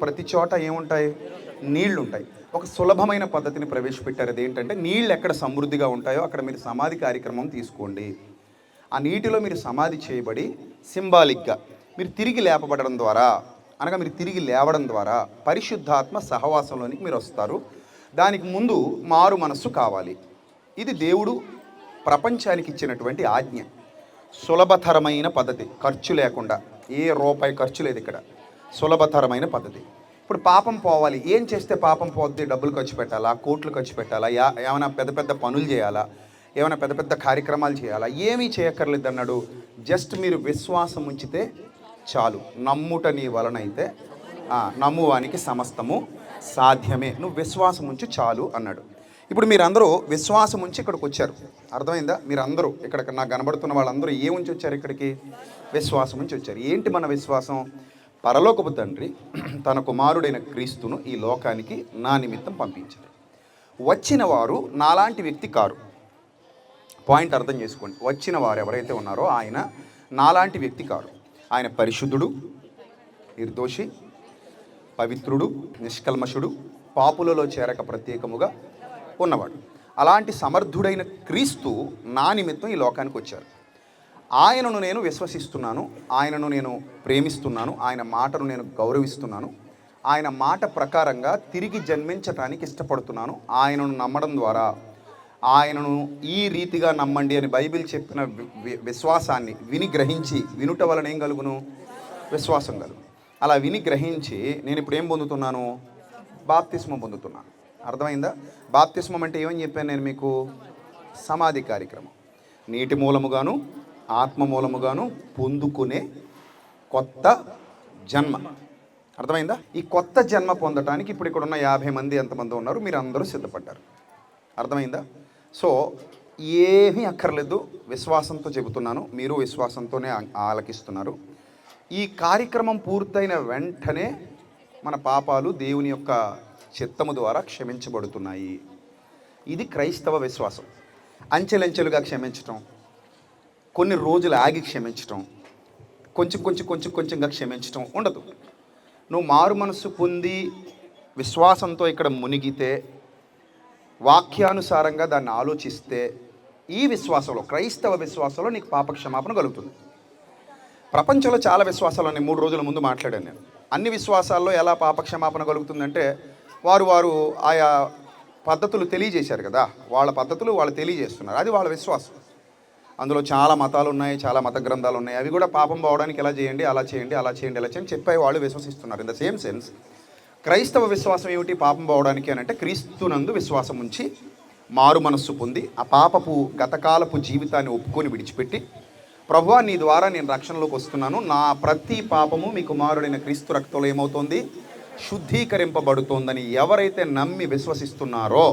ప్రతి చోట ఏముంటాయి? నీళ్ళు ఉంటాయి ఒక సులభమైన పద్ధతిని ప్రవేశపెట్టారు. అది ఏంటంటే నీళ్ళు ఎక్కడ సమృద్ధిగా ఉంటాయో అక్కడ మీరు సమాధి కార్యక్రమం తీసుకోండి. ఆ నీటిలో మీరు సమాధి చేయబడి సింబాలిక్గా మీరు తిరిగి లేపబడడం ద్వారా అనగా మీరు తిరిగి లేవడం ద్వారా పరిశుద్ధాత్మ సహవాసంలోనికి మీరు వస్తారు. దానికి ముందు మారు మనస్సు కావాలి. ఇది దేవుడు ప్రపంచానికి ఇచ్చినటువంటి ఆజ్ఞ. సులభతరమైన పద్ధతి. ఖర్చు లేకుండా. ఏ రూపాయి ఖర్చు లేదు ఇక్కడ. సులభతరమైన పద్ధతి. ఇప్పుడు పాపం పోవాలి. ఏం చేస్తే పాపం పోద్ది? డబ్బులు ఖర్చు పెట్టాలా? కోట్లు ఖర్చు పెట్టాలా? యా ఏమైనా పెద్ద పెద్ద పనులు చేయాలా? ఏమైనా పెద్ద పెద్ద కార్యక్రమాలు చేయాలా? ఏమీ చేయక్కర్లేదు అన్నాడు. జస్ట్ మీరు విశ్వాసం ఉంచితే చాలు. నమ్ముట నీ వలనైతే నమ్మువానికి సమస్తము సాధ్యమే. నువ్వు విశ్వాసం ఉంచి చాలు అన్నాడు. ఇప్పుడు మీరందరూ విశ్వాసం ఉంచి ఇక్కడికి వచ్చారు. అర్థమైందా? మీరందరూ ఇక్కడ నాకు కనబడుతున్న వాళ్ళందరూ ఏ ఉంచి వచ్చారు ఇక్కడికి? విశ్వాసం ఉంచి వచ్చారు. ఏంటి మన విశ్వాసం? పరలోకపు తండ్రి తన కుమారుడైన క్రీస్తును ఈ లోకానికి నా నిమిత్తం పంపించారు వచ్చిన వారు నాలాంటి వ్యక్తి కారు. పాయింట్ అర్థం చేసుకోండి. వచ్చిన వారు ఎవరైతే ఉన్నారో ఆయన నాలాంటి వ్యక్తి కారు. ఆయన పరిశుద్ధుడు నిర్దోషి పవిత్రుడు నిష్కల్మషుడు పాపులలో చేరక ప్రత్యేకముగా ఉన్నవాడు. అలాంటి సమర్థుడైన క్రీస్తు నా నిమిత్తం ఈ లోకానికి వచ్చారు. ఆయనను నేను విశ్వసిస్తున్నాను ఆయనను నేను ప్రేమిస్తున్నాను ఆయన మాటను నేను గౌరవిస్తున్నాను ఆయన మాట ప్రకారంగా తిరిగి జన్మించటానికి ఇష్టపడుతున్నాను. ఆయనను నమ్మడం ద్వారా ఆయనను ఈ రీతిగా నమ్మండి అని బైబిల్ చెప్పిన వి- విశ్వాసాన్ని విని గ్రహించి వినుట వలన ఏం కలుగును? విశ్వాసం కలుగు అలా విని గ్రహించి నేను ఇప్పుడు ఏం పొందుతున్నాను? బాప్తిస్మం పొందుతున్నాను. అర్థమైందా? బాప్తిస్మం అంటే ఏమని చెప్పాను నేను మీకు? సమాధి కార్యక్రమం. నీటి మూలముగాను ఆత్మ మూలముగాను పొందుకునే కొత్త జన్మ. అర్థమైందా? ఈ కొత్త జన్మ పొందటానికి ఇప్పుడు ఇక్కడ ఉన్న యాభై మంది ఎంతమంది ఉన్నారు మీరు అందరూ సిద్ధపడ్డారు. అర్థమైందా? సో ఏమీ అక్కర్లేదు విశ్వాసంతో చెబుతున్నాను మీరు విశ్వాసంతోనే ఆలకిస్తున్నారు. ఈ కార్యక్రమం పూర్తయిన వెంటనే మన పాపాలు దేవుని యొక్క చిత్తము ద్వారా క్షమించబడుతున్నాయి. ఇది క్రైస్తవ విశ్వాసం. అంచెలంచెలుగా క్షమించటం కొన్ని రోజులు ఆగి క్షమించటం కొంచెం కొంచెం కొంచెం కొంచెంగా క్షమించటం ఉండదు. నువ్వు మారు మనస్సు పొంది విశ్వాసంతో ఇక్కడ మునిగితే వాక్యానుసారంగా దాన్ని ఆలోచిస్తే ఈ విశ్వాసంలో క్రైస్తవ విశ్వాసంలో నీకు పాప క్షమాపణ కలుగుతుంది. ప్రపంచంలో చాలా విశ్వాసాలు ఉన్నాయి. మూడు రోజుల ముందు మాట్లాడాను నేను. అన్ని విశ్వాసాల్లో ఎలా పాప క్షమాపణ కలుగుతుందంటే వారు వారు ఆయా పద్ధతులు తెలియజేశారు కదా. వాళ్ళ పద్ధతులు వాళ్ళు తెలియజేస్తున్నారు. అది వాళ్ళ విశ్వాసం. అందులో చాలా మతాలు ఉన్నాయి చాలా మత గ్రంథాలు ఉన్నాయి. అవి కూడా పాపం పోవడానికి ఎలా చేయండి అలా చేయండి అలా చేయండి అలా చేయండి చెప్పే వాళ్ళు విశ్వసిస్తున్నారు. ఇన్ ద సేమ్ సెన్స్ క్రైస్తవ విశ్వాసం ఏమిటి? పాపం పోవడానికి అని అంటే క్రీస్తునందు విశ్వాసం ఉంచి మారు మనస్సు పొంది ఆ పాపపు గతకాలపు జీవితాన్ని ఒప్పుకొని విడిచిపెట్టి ప్రభువా నీ ద్వారా నేను రక్షణలోకి వస్తున్నాను. నా ప్రతి పాపము మీ కుమారుడైన క్రీస్తు రక్తంలో ఏమవుతుంది? శుద్ధీకరింపబడుతోందని ఎవరైతే నమ్మి విశ్వసిస్తున్నారో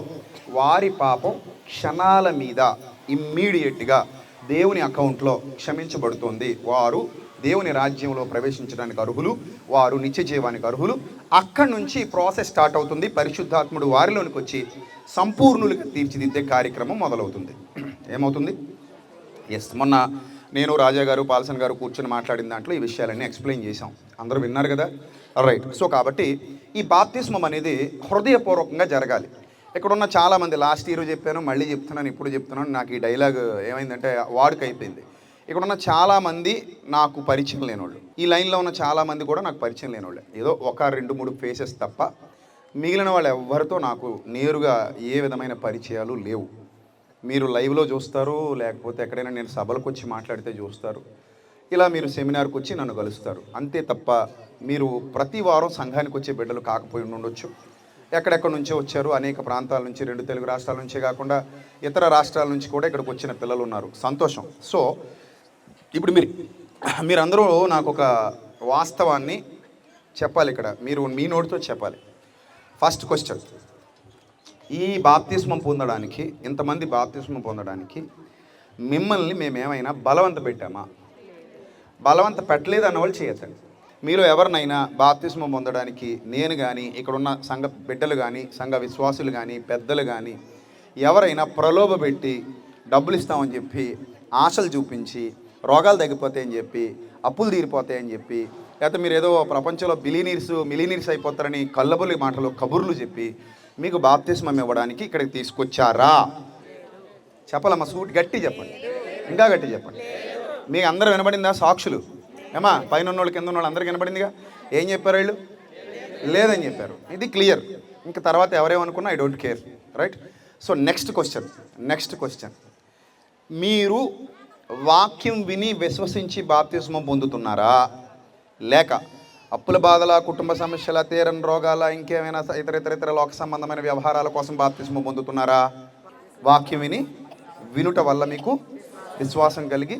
వారి పాపం క్షణాల మీద ఇమ్మీడియట్గా దేవుని అకౌంట్లో క్షమించబడుతుంది. వారు దేవుని రాజ్యంలో ప్రవేశించడానికి అర్హులు వారు నిత్య జీవానికి అర్హులు. అక్కడి నుంచి ప్రాసెస్ స్టార్ట్ అవుతుంది. పరిశుద్ధాత్ముడు వారిలోనికి వచ్చి సంపూర్ణులుగా తీర్చిదిద్దే కార్యక్రమం మొదలవుతుంది. ఏమవుతుంది? ఎస్ మొన్న నేను రాజా గారు పాల్సన్ గారు కూర్చొని మాట్లాడిన దాంట్లో ఈ విషయాలన్నీ ఎక్స్ప్లెయిన్ చేశాం. అందరూ విన్నారు కదా? రైట్ సో కాబట్టి ఈ బాప్తిస్మం అనేది హృదయపూర్వకంగా జరగాలి. ఇక్కడ ఉన్న చాలామంది లాస్ట్ ఇయర్ చెప్పాను మళ్ళీ చెప్తున్నాను ఇప్పుడు చెప్తున్నాను నాకు ఈ డైలాగ్ ఏమైందంటే వాడుక అయిపోయింది ఇక్కడ ఉన్న చాలామంది నాకు పరిచయం లేనోళ్ళు. ఈ లైన్లో ఉన్న చాలామంది కూడా నాకు పరిచయం లేనోళ్ళే. ఏదో ఒక రెండు మూడు ఫేసెస్ తప్ప మిగిలిన వాళ్ళు ఎవ్వరితో నాకు నేరుగా ఏ విధమైన పరిచయాలు లేవు. మీరు లైవ్లో చూస్తారు లేకపోతే ఎక్కడైనా నేను సభలకు వచ్చి మాట్లాడితే చూస్తారు. ఇలా మీరు సెమినార్కి వచ్చి నన్ను కలుస్తారు. అంతే తప్ప మీరు ప్రతి వారం సంఘానికి వచ్చే బిడ్డలు కాకపోయి ఉండొచ్చు ఎక్కడెక్కడి నుంచో వచ్చారు. అనేక ప్రాంతాల నుంచి రెండు తెలుగు రాష్ట్రాల నుంచే కాకుండా ఇతర రాష్ట్రాల నుంచి కూడా ఇక్కడికి వచ్చిన పిల్లలు ఉన్నారు సంతోషం. సో ఇప్పుడు మీరు మీరందరూ నాకు ఒక వాస్తవాన్ని చెప్పాలి ఇక్కడ. మీరు మీ నోటితో చెప్పాలి. First question. ఈ బాప్తిస్మం పొందడానికి ఇంతమంది బాప్తిస్మం పొందడానికి మిమ్మల్ని మేమేమైనా బలవంత పెట్టామా? బలవంత పెట్టలేదు అన్న వాళ్ళు చేయొద్దండి. మీలో ఎవరినైనా బాప్తిస్మం పొందడానికి నేను కానీ ఇక్కడున్న సంఘ బిడ్డలు కానీ సంఘ విశ్వాసులు కానీ పెద్దలు కానీ ఎవరైనా ప్రలోభ పెట్టి డబ్బులు ఇస్తామని చెప్పి ఆశలు చూపించి రోగాలు తగ్గిపోతాయని చెప్పి అప్పులు తీరిపోతాయని చెప్పి లేకపోతే మీరు ఏదో ప్రపంచంలో బిలీనీర్స్ మిలీనీర్స్ అయిపోతారని కల్లబులి మాటలు కబుర్లు చెప్పి మీకు బాప్తిస్మం ఇవ్వడానికి ఇక్కడికి తీసుకొచ్చారా? చెప్పాలమ్మా సూట్ గట్టి చెప్పండి. ఇంకా గట్టి చెప్పండి. మీ అందరూ వినబడిందా సాక్షులు? ఏమా పైన ఉన్నోళ్ళు కింద ఉన్న వాళ్ళు అందరికి వినబడిందిగా ఏం చెప్పారు వీళ్ళు? లేదని చెప్పారు. ఇది క్లియర్. ఇంకా తర్వాత ఎవరేమనుకున్నా I don't care right so next question next question మీరు వాక్యం విని విశ్వసించి బాప్తిస్మం పొందుతున్నారా? లేక అప్పుల బాధల కుటుంబ సమస్యల తీరని రోగాల ఇంకేమైనా ఇతర ఇతర ఇతర లోక సంబంధమైన వ్యవహారాల కోసం బాప్తిస్మం పొందుతున్నారా? వాక్యం విని వినుట వల్ల మీకు విశ్వాసం కలిగి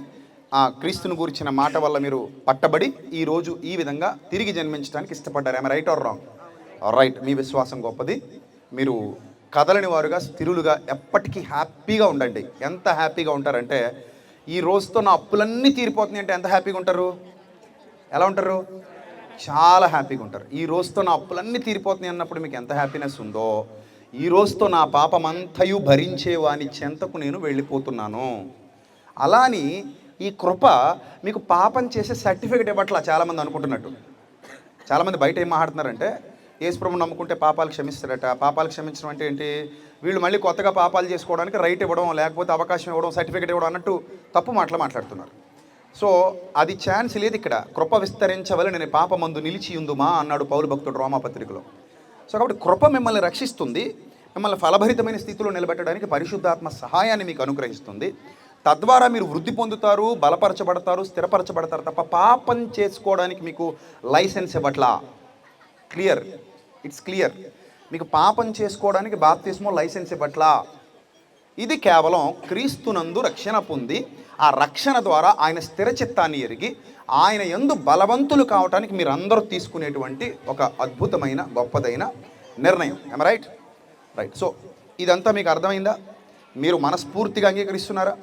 ఆ క్రీస్తును గురించిన మాట వల్ల మీరు పట్టబడి ఈరోజు ఈ విధంగా తిరిగి జన్మించడానికి ఇష్టపడ్డారు. ఏమైనా రైట్ ఆర్ రాంగ్ రైట్ మీ విశ్వాసం గొప్పది. మీరు కదలని వారుగా స్థిరులుగా ఎప్పటికీ హ్యాపీగా ఉండండి. ఎంత హ్యాపీగా ఉంటారంటే ఈ రోజుతో నా అప్పులన్నీ తీరిపోతున్నాయి అంటే ఎంత హ్యాపీగా ఉంటారు? ఎలా ఉంటారు? చాలా హ్యాపీగా ఉంటారు. ఈ రోజుతో నా అప్పులన్నీ తీరిపోతున్నాయి అన్నప్పుడు మీకు ఎంత హ్యాపీనెస్ ఉందో ఈ రోజుతో నా పాపమంతయు భరించే వాని చెంతకు నేను వెళ్ళిపోతున్నాను. అలాని ఈ కృప మీకు పాపం చేసే సర్టిఫికేట్ ఇవ్వట్లా చాలామంది అనుకుంటున్నట్టు. చాలామంది బయట ఏం మాట్లాడుతున్నారంటే యేసుప్రభు నమ్ముకుంటే పాపాలు క్షమిస్తారట. పాపాలు క్షమించడం అంటే ఏంటి? వీళ్ళు మళ్ళీ కొత్తగా పాపాలు చేసుకోవడానికి రైట్ ఇవ్వడం లేకపోతే అవకాశం ఇవ్వడం సర్టిఫికేట్ ఇవ్వడం అన్నట్టు తప్పు మాటలు మాట్లాడుతున్నారు. సో అది ఛాన్స్ లేదు ఇక్కడ. కృప విస్తరించవల నేను పాపమందు నిలిచి ఉందుమా? అన్నాడు పౌరు భక్తుడు రోమాపత్రికలో సో కాబట్టి కృప మిమ్మల్ని రక్షిస్తుంది మిమ్మల్ని ఫలభరితమైన స్థితిలో నిలబెట్టడానికి పరిశుద్ధాత్మ సహాయాన్ని మీకు అనుగ్రహిస్తుంది. తద్వారా మీరు వృద్ధి పొందుతారు బలపరచబడతారు స్థిరపరచబడతారు తప్ప పాపం చేసుకోవడానికి మీకు లైసెన్స్ ఇవ్వట్లా? క్లియర్? It's clear. మీకు పాపం చేసుకోవడానికి బాప్తిస్మో లైసెన్స్ ఇవ్వట్లా? ఇది కేవలం క్రీస్తునందు రక్షణ పొంది ఆ రక్షణ ద్వారా ఆయన స్థిర చిత్తాన్ని ఎరిగి ఆయన ఎందు బలవంతులు కావటానికి మీరు అందరూ తీసుకునేటువంటి ఒక అద్భుతమైన గొప్పదైన నిర్ణయం. ఎమ రైట్ రైట్ సో ఇదంతా మీకు అర్థమైందా? మీరు మనస్ఫూర్తిగా అంగీకరిస్తున్నారా?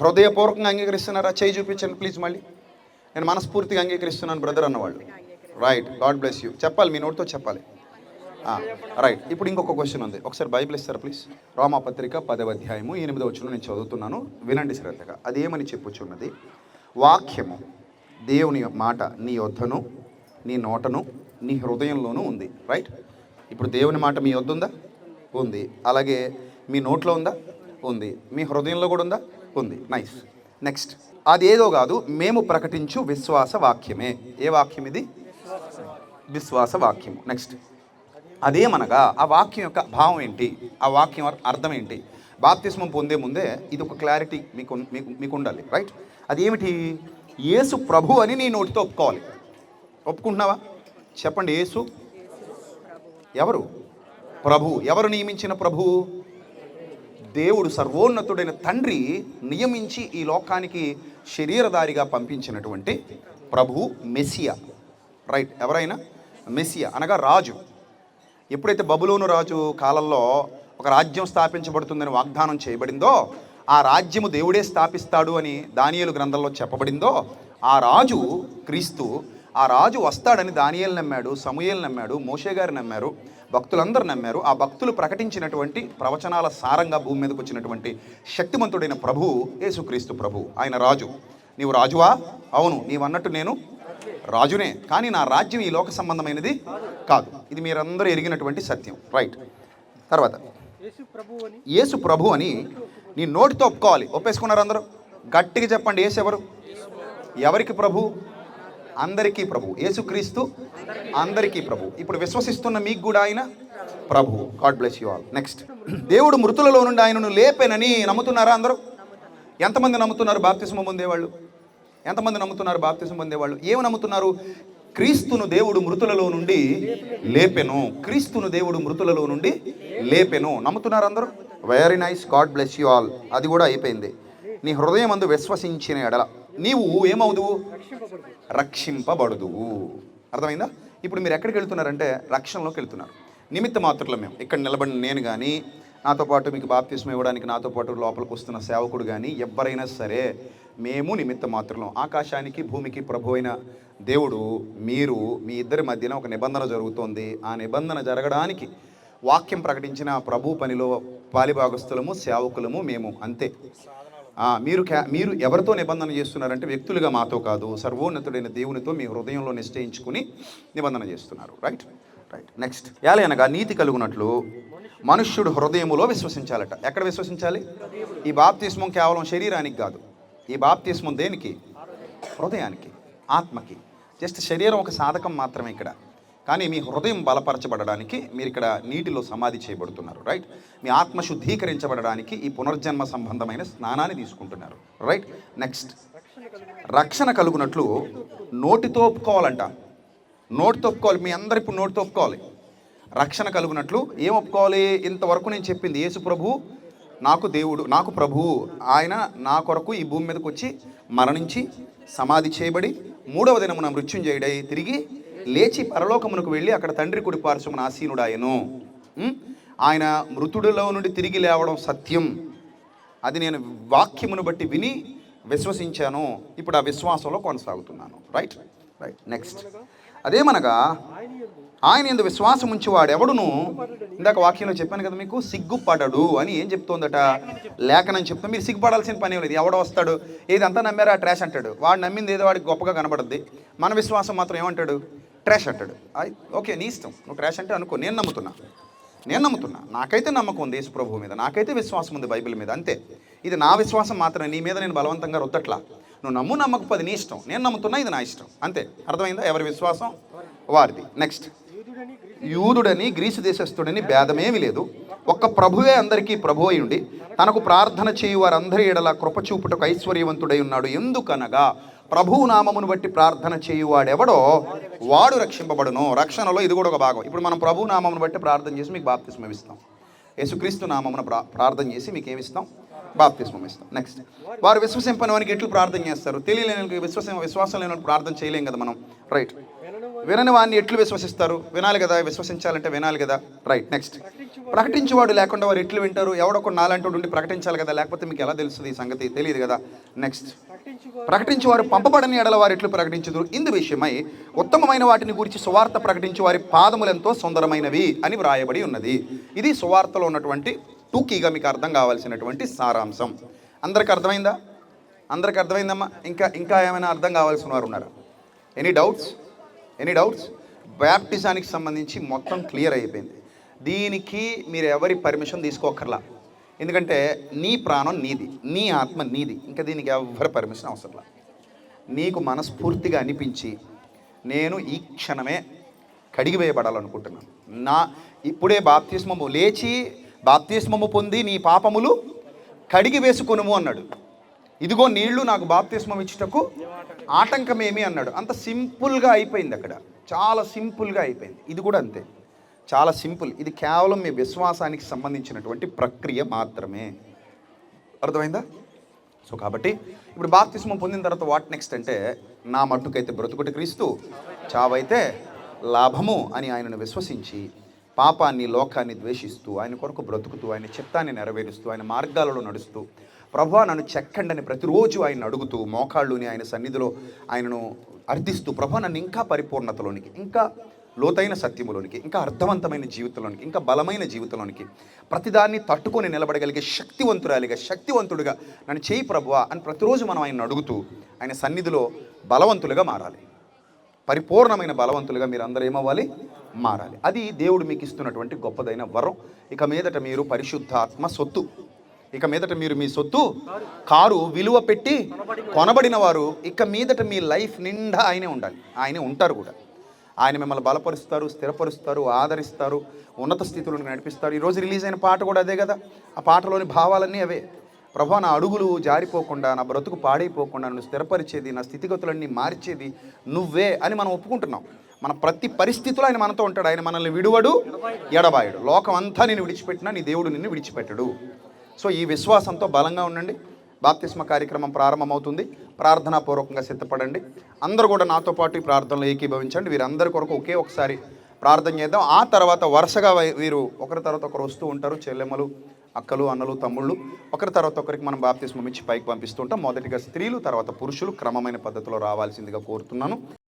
హృదయపూర్వకంగా అంగీకరిస్తున్నారా? చేయి చూపించండి ప్లీజ్ మళ్ళీ. నేను మనస్ఫూర్తిగా అంగీకరిస్తున్నాను బ్రదర్ అన్నవాళ్ళు. రైట్ గాడ్ బ్లెస్ యూ చెప్పాలి మీ నోటితో చెప్పాలి. రైట్ ఇప్పుడు ఇంకొక క్వశ్చన్ ఉంది. ఒకసారి బైబిల్ ఇస్తారా ప్లీజ్? రోమాపత్రిక పదవ అధ్యాయము ఎనిమిదవ వచ్చిన నేను చదువుతున్నాను. వినండి శ్రద్ధగా. అదేమని చెప్పుచున్నది? వాక్యము దేవుని మాట నీ యొద్దను నీ నోటను నీ హృదయంలోనూ ఉంది. రైట్ ఇప్పుడు దేవుని మాట మీ వద్ద ఉందా ఉంది. అలాగే మీ నోట్లో ఉందా? ఉంది. మీ హృదయంలో కూడా ఉందా? ఉంది నైస్ నెక్స్ట్ అదేదో కాదు మేము ప్రకటించు విశ్వాస వాక్యమే. ఏ వాక్యం ఇది? విశ్వాస వాక్యము. నెక్స్ట్ అదేమనగా ఆ వాక్యం యొక్క భావం ఏంటి? ఆ వాక్యం అర్థం ఏంటి? బాప్తిస్మం పొందే ముందే ఇది ఒక క్లారిటీ మీకు మీకు మీకు ఉండాలి రైట్ అదేమిటి? యేసు ప్రభు అని నీ నోటితో ఒప్పుకోవాలి. ఒప్పుకుంటున్నావా? చెప్పండి యేసు. ఎవరు? ప్రభు. ఎవరు నియమించిన ప్రభు? దేవుడు సర్వోన్నతుడైన తండ్రి నియమించి ఈ లోకానికి శరీరధారిగా పంపించినటువంటి ప్రభు మెస్సియా. రైట్ ఎవరైనా? మెస్సియా. అనగా రాజు. ఎప్పుడైతే బబులోను రాజు కాలంలో ఒక రాజ్యం స్థాపించబడుతుందని వాగ్దానం చేయబడిందో ఆ రాజ్యము దేవుడే స్థాపిస్తాడు అని దానియలు గ్రంథంలో చెప్పబడిందో ఆ రాజు క్రీస్తు ఆ రాజు వస్తాడని దానియల్ నమ్మాడు సమూయేలు నమ్మాడు మోషే గారు నమ్మారు భక్తులందరూ నమ్మారు. ఆ భక్తులు ప్రకటించినటువంటి ప్రవచనాల సారంగా భూమి మీదకు వచ్చినటువంటి శక్తిమంతుడైన ప్రభు యేసుక్రీస్తు ప్రభు. ఆయన రాజు. నీవు రాజువా? అవును నీవన్నట్టు నేను రాజునే. కానీ నా రాజ్యం ఈ లోక సంబంధమైనది కాదు. ఇది మీరందరూ ఎరిగినటువంటి సత్యం. రైట్. తర్వాత యేసు ప్రభు అని నీ నోటితో ఒప్పుకోవాలి. ఒప్పేసుకున్నారు అందరూ గట్టిగా చెప్పండి యేసు ఎవరు? ఎవరికి ప్రభు? అందరికీ ప్రభు. యేసుక్రీస్తు అందరికీ ప్రభు. ఇప్పుడు విశ్వసిస్తున్న మీకు కూడా ఆయన ప్రభు. God bless you all. Next. దేవుడు మృతులలో నుండి ఆయనను లేపెనని నమ్ముతున్నారా అందరూ? ఎంతమంది నమ్ముతున్నారు బాప్తిసం పొందేవాళ్ళు? ఎంతమంది నమ్ముతున్నారు బాప్తిసం పొందేవాళ్ళు? ఏమి నమ్ముతున్నారు? క్రీస్తును దేవుడు మృతులలో నుండి లేపెను. క్రీస్తును దేవుడు మృతులలో నుండి లేపెను. నమ్ముతున్నారు అందరూ? Very nice. God bless you all. అది కూడా అయిపోయింది. నీ హృదయం అందు విశ్వసించిన ఎడల. నీవు ఏమవుదువు? రక్షింపబడుదువు. అర్థమైందా? ఇప్పుడు మీరు ఎక్కడికి వెళ్తున్నారంటే రక్షణలోకి వెళ్తున్నారు. నిమిత్త మాత్రులు మేము. ఇక్కడ నిలబడిన నేను కానీ నాతో పాటు మీకు బాప్తిస్మ ఇవ్వడానికి నాతో పాటు లోపలికి వస్తున్న సేవకుడు కానీ ఎవరైనా సరే మేము నిమిత్త మాత్రులం. ఆకాశానికి భూమికి ప్రభు అయిన దేవుడు మీరు మీ ఇద్దరి మధ్యన ఒక నిబంధన జరుగుతోంది. ఆ నిబంధన జరగడానికి వాక్యం ప్రకటించిన ప్రభు పనిలో పాలిభాగస్తులము సేవకులము మేము. అంతే. మీరు మీరు ఎవరితో నిబంధన చేస్తున్నారంటే వ్యక్తులుగా మాతో కాదు సర్వోన్నతుడైన దేవునితో మీ హృదయంలో నిశ్చయించుకుని నిబంధన చేస్తున్నారు. రైట్ రైట్ నెక్స్ట్ ఎలా అనగా నీతి కలుగునట్లు మనుష్యుడు హృదయములో విశ్వసించాలట. ఎక్కడ విశ్వసించాలి? ఈ బాప్తిస్మం కేవలం శరీరానికి కాదు. ఈ బాప్తిస్మం దేనికి? హృదయానికి ఆత్మకి. జస్ట్ శరీరం ఒక సాధకం మాత్రమే ఇక్కడ. కానీ మీ హృదయం బలపరచబడడానికి మీరు ఇక్కడ నీటిలో సమాధి చేయబడుతున్నారు రైట్ మీ ఆత్మ శుద్ధీకరించబడడానికి ఈ పునర్జన్మ సంబంధమైన స్నానాన్ని తీసుకుంటున్నారు రైట్ నెక్స్ట్ రక్షణ కలుగునట్లు నోటితో ఒప్పుకోవాలంట నోటితో ఒప్పుకోవాలి మీ అందరు ఇప్పుడు నోటితో ఒప్పుకోవాలి రక్షణ కలుగునట్లు ఏం ఒప్పుకోవాలి? ఇంతవరకు నేను చెప్పింది యేసు ప్రభు నాకు దేవుడు నాకు ప్రభువు ఆయన నా కొరకు ఈ భూమి మీదకి వచ్చి మరణించి సమాధి చేయబడి మూడవ దినమున మృత్యుంజయుడై తిరిగి లేచి పరలోకమునకు వెళ్ళి అక్కడ తండ్రి కుడి పార్శ్వమున ఆసీనుడాయను ఆయన మృతుడిలో నుండి తిరిగి లేవడం సత్యం. అది నేను వాక్యమును బట్టి విని విశ్వసించాను. ఇప్పుడు ఆ విశ్వాసంలో కొనసాగుతున్నాను. రైట్ రైట్ నెక్స్ట్ అదేమనగా ఆయన ఎందు విశ్వాసం ఉంచేవాడు ఎవడును? ఇందాక వాక్యంలో చెప్పాను కదా మీకు సిగ్గుపడడు అని ఏం చెప్తోందట? లేఖనం చెప్తా మీరు సిగ్గుపడాల్సిన పని లేదు. ఎవడ వస్తాడు ఏది అంతా నమ్మారా ట్రాష్ అంటాడు. వాడు నమ్మింది ఏదో వాడికి గొప్పగా కనబడుద్ది. మన విశ్వాసం మాత్రం ఏమంటాడు? ట్రాష్ అంటాడు. ఓకే నీ ఇష్టం. నువ్వు ట్రాష్ అంటే అనుకో నేను నమ్ముతున్నా. నేను నమ్ముతున్నా. నాకైతే నమ్మకం ఉంది యేసు ప్రభువు మీద. నాకైతే విశ్వాసం ఉంది బైబిల్ మీద. అంతే. ఇది నా విశ్వాసం మాత్రమే. నీ మీద నేను బలవంతంగా రుద్దట్లా నువ్వు నమ్ము నమ్మకపోతే నీ ఇష్టం. నేను నమ్ముతున్నా ఇది నా ఇష్టం. అంతే. అర్థమైందా? ఎవరి విశ్వాసం? వారిది. నెక్స్ట్ యూదుడని గ్రీసు దేశస్థుడని భేదమేమి లేదు. ఒక్క ప్రభువే అందరికీ ప్రభు అయి ఉండి తనకు ప్రార్థన చేయు వారందరి ఎడల కృపచూపుటకు ఐశ్వర్యవంతుడై ఉన్నాడు. ఎందుకనగా ప్రభువు నామమును బట్టి ప్రార్థన చేయువాడెవడో వాడు రక్షింపబడును. రక్షణలో ఇది కూడా ఒక భాగం. ఇప్పుడు మనం ప్రభు నామమును బట్టి ప్రార్థన చేసి మీకు బాప్తిస్మం ఇస్తాం. యేసుక్రీస్తు నామమున ప్రా ప్రార్థన చేసి మీకు ఏమిస్తాం బాప్తిస్మం ఇస్తాం. నెక్స్ట్ వారు విశ్వసింపని వారికి ఎట్లు ప్రార్థన చేస్తారు? తెలియలేని వాళ్ళకి విశ్వసం విశ్వాసం లేని ప్రార్థన చేయలేం కదా మనం. రైట్ వినని వాడిని ఎట్లు విశ్వసిస్తారు? వినాలి కదా? విశ్వసించాలంటే వినాలి కదా? రైట్ నెక్స్ట్ ప్రకటించేవాడు లేకుండా వారు ఎట్లు వింటారు? ఎవడొక నాలంటూ ఉండి ప్రకటించాలి కదా? లేకపోతే మీకు ఎలా తెలుస్తుంది ఈ సంగతి? తెలియదు కదా? నెక్స్ట్ ప్రకటించి వారు పంపబడని ఎడల వారు ఎట్లు ప్రకటించదు ఇందు విషయమై ఉత్తమమైన వాటిని గురించి సువార్త ప్రకటించి వారి పాదములెంతో సుందరమైనవి అని వ్రాయబడి ఉన్నది. ఇది సువార్తలో ఉన్నటువంటి టూకీగా మీకు అర్థం కావాల్సినటువంటి సారాంశం. అందరికి అర్థమైందా? అందరికి అర్థమైందమ్మా. ఇంకా ఇంకా ఏమైనా అర్థం కావాల్సిన వారు ఉన్నారా? ఎనీ డౌట్స్ ఎనీ డౌట్స్ బ్యాప్టిజానికి సంబంధించి మొత్తం క్లియర్ అయిపోయింది. దీనికి మీరు ఎవరి పర్మిషన్ తీసుకోకర్లా ఎందుకంటే నీ ప్రాణం నీది నీ ఆత్మ నీది. ఇంకా దీనికి ఎవరి పర్మిషన్ అవసరం లేదు నీకు మనస్ఫూర్తిగా అనిపించి నేను ఈ క్షణమే కడిగివేయబడాలనుకుంటున్నాను నా ఇప్పుడే బాప్తిస్మము లేచి బాప్తిస్మము పొంది నీ పాపములు కడిగి వేసుకొనుము అన్నాడు. ఇదిగో నీళ్ళు నాకు బాప్తిస్మం ఇచ్చుటకు ఆటంకమేమి అన్నాడు. అంత సింపుల్గా అయిపోయింది అక్కడ. చాలా సింపుల్గా అయిపోయింది. ఇది కూడా అంతే. చాలా సింపుల్. ఇది కేవలం మీ విశ్వాసానికి సంబంధించినటువంటి ప్రక్రియ మాత్రమే. అర్థమైందా? సో కాబట్టి ఇప్పుడు బాప్తిస్మం పొందిన తర్వాత వాట్ నెక్స్ట్ అంటే నా మట్టుకైతే బ్రతుకుటి క్రీస్తు చావైతే లాభము అని ఆయనను విశ్వసించి పాపాన్ని లోకాన్ని ద్వేషిస్తూ ఆయన కొరకు బ్రతుకుతూ ఆయన చిత్తాన్ని నెరవేరుస్తూ ఆయన మార్గాలలో నడుస్తూ ప్రభు నన్ను చెక్కండని ప్రతిరోజు ఆయన అడుగుతూ మోకాళ్ళుని ఆయన సన్నిధిలో ఆయనను అర్థిస్తూ ప్రభు నన్ను ఇంకా పరిపూర్ణతలోనికి ఇంకా లోతైన సత్యములోనికి ఇంకా అర్థవంతమైన జీవితంలోనికి ఇంకా బలమైన జీవితంలోనికి ప్రతిదాన్ని తట్టుకొని నిలబడగలిగే శక్తివంతురాలిగా శక్తివంతుడిగా నన్ను చేయి ప్రభువా అని ప్రతిరోజు మనం ఆయన అడుగుతూ ఆయన సన్నిధిలో బలవంతులుగా మారాలి. పరిపూర్ణమైన బలవంతులుగా మీరు అందరూ ఏమవ్వాలి? మారాలి. అది దేవుడు మీకు ఇస్తున్నటువంటి గొప్పదైన వరం. ఇక మీదట మీరు పరిశుద్ధాత్మ సొత్తు. ఇక మీదట మీరు మీ సొత్తు కారు విలువ పెట్టి కొనబడిన వారు ఇక మీదట మీ లైఫ్ నిండా ఆయనే ఉండాలి. ఆయనే ఉంటారు కూడా. ఆయన మిమ్మల్ని బలపరుస్తారు స్థిరపరుస్తారు ఆదరిస్తారు ఉన్నత స్థితిలోకి నడిపిస్తారు. ఈరోజు రిలీజ్ అయిన పాట కూడా అదే కదా? ఆ పాటలోని భావాలన్నీ అవే. ప్రభా నా అడుగులు జారిపోకుండా నా బ్రతుకు పాడైపోకుండా నన్ను స్థిరపరిచేది నా స్థితిగతులన్నీ మార్చేది నువ్వే అని మనం ఒప్పుకుంటున్నాం. మన ప్రతి పరిస్థితిలో ఆయన మనతో ఉంటాడు. ఆయన మనల్ని విడువడు ఎడబాయడు. లోకం అంతా నేను విడిచిపెట్టినా నీ దేవుడు నిన్ను విడిచిపెట్టడు. సో ఈ విశ్వాసంతో బలంగా ఉండండి. బాప్తిస్మ కార్యక్రమం ప్రారంభమవుతుంది. ప్రార్థనాపూర్వకంగా సిద్ధపడండి. అందరూ కూడా నాతో పాటు ఈ ప్రార్థనలో ఏకీభవించండి. వీరందరి కొరకు ఒకే ఒకసారి ప్రార్థన చేద్దాం. ఆ తర్వాత వరుసగా వై- వీరు ఒకరి తర్వాత ఒకరు వస్తూ ఉంటారు. చెల్లెమ్మలు అక్కలు అన్నలు తమ్ముళ్ళు. ఒకరి తర్వాత ఒకరికి మనం బాప్తిస్మం ఇచ్చి పైకి పంపిస్తుంటాం మొదటిగా స్త్రీలు తర్వాత పురుషులు క్రమమైన పద్ధతిలో రావాల్సిందిగా కోరుతున్నాను.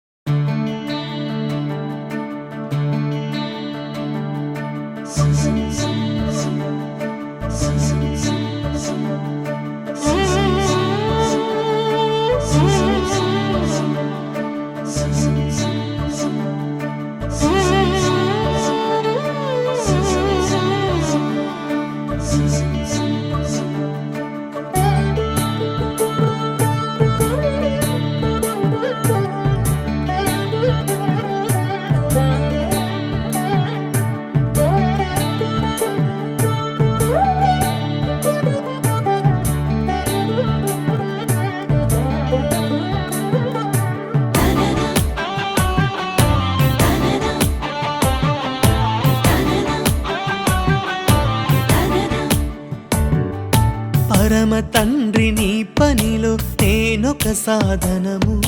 సాధనము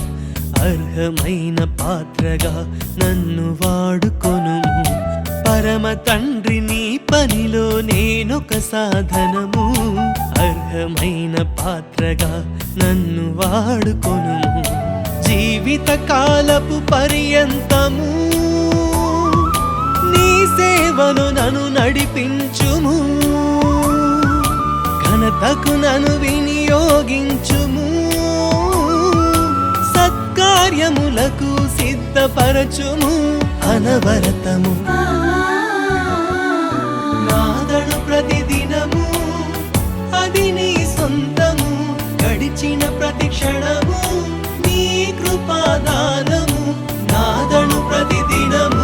అర్హమైన పాత్రగా నన్ను వాడుకొను పరమ తండ్రి నీ పనిలో నేనొక సాధనము అర్హమైన పాత్రగా నన్ను వాడుకొను జీవిత కాలపు పర్యంతము నీ సేవను నన్ను నడిపించుము. ఘనతకు నన్ను వినియోగించుము. కార్యములకు సిద్ధపరచుము అనవరతము. నాదడు ప్రతిదినము అది నీ సొంతము. గడిచిన ప్రతి క్షణము నీ కృపాదానము నాదడు ప్రతిదినము.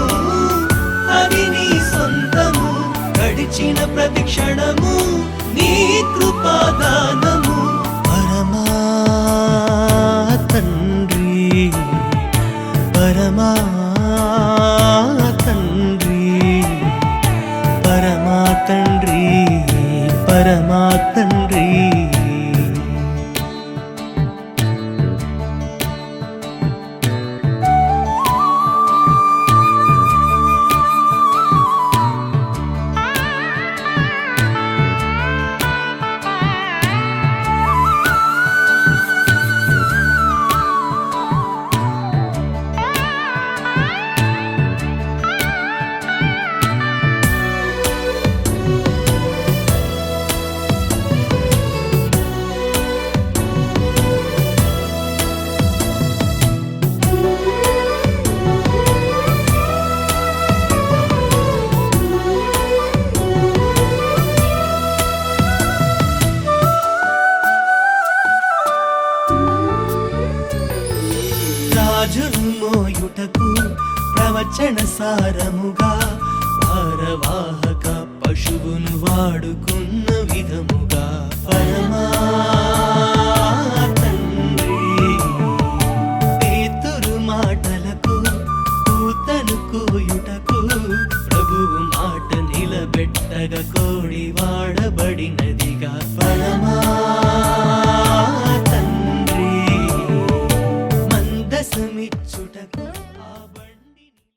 రాజును మోయుటకు ప్రవచన సారముగా భారవాహక పశువును వాడుకున్న విధముగా. పరమా కూయుటకు ప్రభువు మాట నిలబెట్టగా కోడి వాడబడినదిగా. పరమా